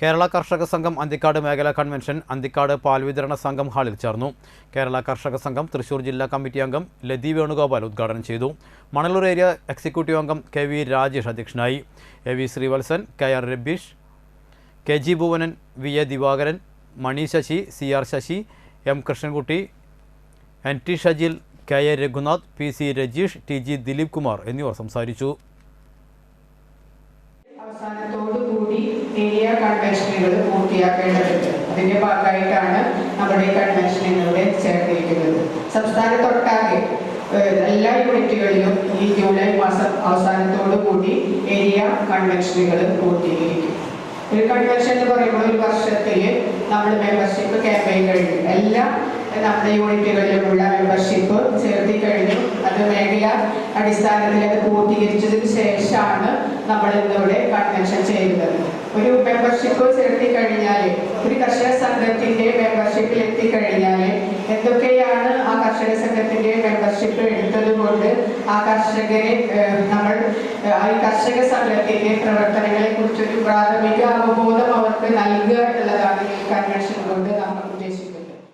കേരള കർഷക സംഘം അന്തിക്കാട് മേഖലാ കൺവെൻഷൻ അന്തിക്കാട് പാൽ വിതരണ സംഘം ഹാളിൽ ചേർന്നു. കേരള കർഷക സംഘം തൃശൂർ ജില്ലാ കമ്മിറ്റി അംഗം ലതി വേണുഗോപാൽ ഉദ്ഘാടനം ചെയ്തു. മണലൂർ ഏരിയ എക്സിക്യൂട്ടീവ് അംഗം കെ വി രാജേഷ് അധ്യക്ഷനായി. A V Sreevalsan K R Rabeesh K G Bhuvanan V A Divakaran Mani Sasi C R Sasi M Krishnankutty N T Shajil K A Raghunath P C Rajeesh T G Dileep Kumar എന്നിവർ സംസാരിച്ചു. Area കൺവെൻഷനുകൾ പൂർത്തിയാക്കേണ്ടതുണ്ട് അതിന്റെ ഭാഗമായിട്ടാണ് നമ്മുടെ കൺവെൻഷനുകളുടെ ചേർത്തിരിക്കുന്നത്. സംസ്ഥാനത്തൊട്ടാകെ എല്ലാ യൂണിറ്റുകളിലും ഈ July മാസം അവസാനത്തോടുകൂടി ഏരിയ കൺവെൻഷനുകൾ പൂർത്തീകരിക്കും. ഒരു കൺവെൻഷൻ എന്ന് പറയുമ്പോൾ ഒരു വർഷത്തിൽ നമ്മൾ മെമ്പർഷിപ്പ് ക്യാമ്പയിൻ കഴിഞ്ഞു. എല്ലാ നമ്മുടെ യൂണിറ്റുകളിലുമുള്ള മെമ്പർഷിപ്പ് ചേർത്തി കഴിഞ്ഞു. അത് മേഖല അടിസ്ഥാനത്തിൽ അത് പൂർത്തീകരിച്ചതിന് ശേഷമാണ് നമ്മൾ ഇന്നിവിടെ മെമ്പർഷിപ്പ് ചേർത്തി കഴിഞ്ഞാൽ ഒരു കർഷക സംഘത്തിന്റെ മെമ്പർഷിപ്പിൽ എത്തിക്കഴിഞ്ഞാൽ എന്തൊക്കെയാണ് ആ കർഷക സംഘത്തിന്റെ മെമ്പർഷിപ്പ് എടുത്തത് കൊണ്ട് ആ കർഷകരെ നമ്മൾ ഈ കർഷക സംഘത്തിന്റെ പ്രവർത്തനങ്ങളെ കുറിച്ചൊരു പ്രാഥമിക അവബോധം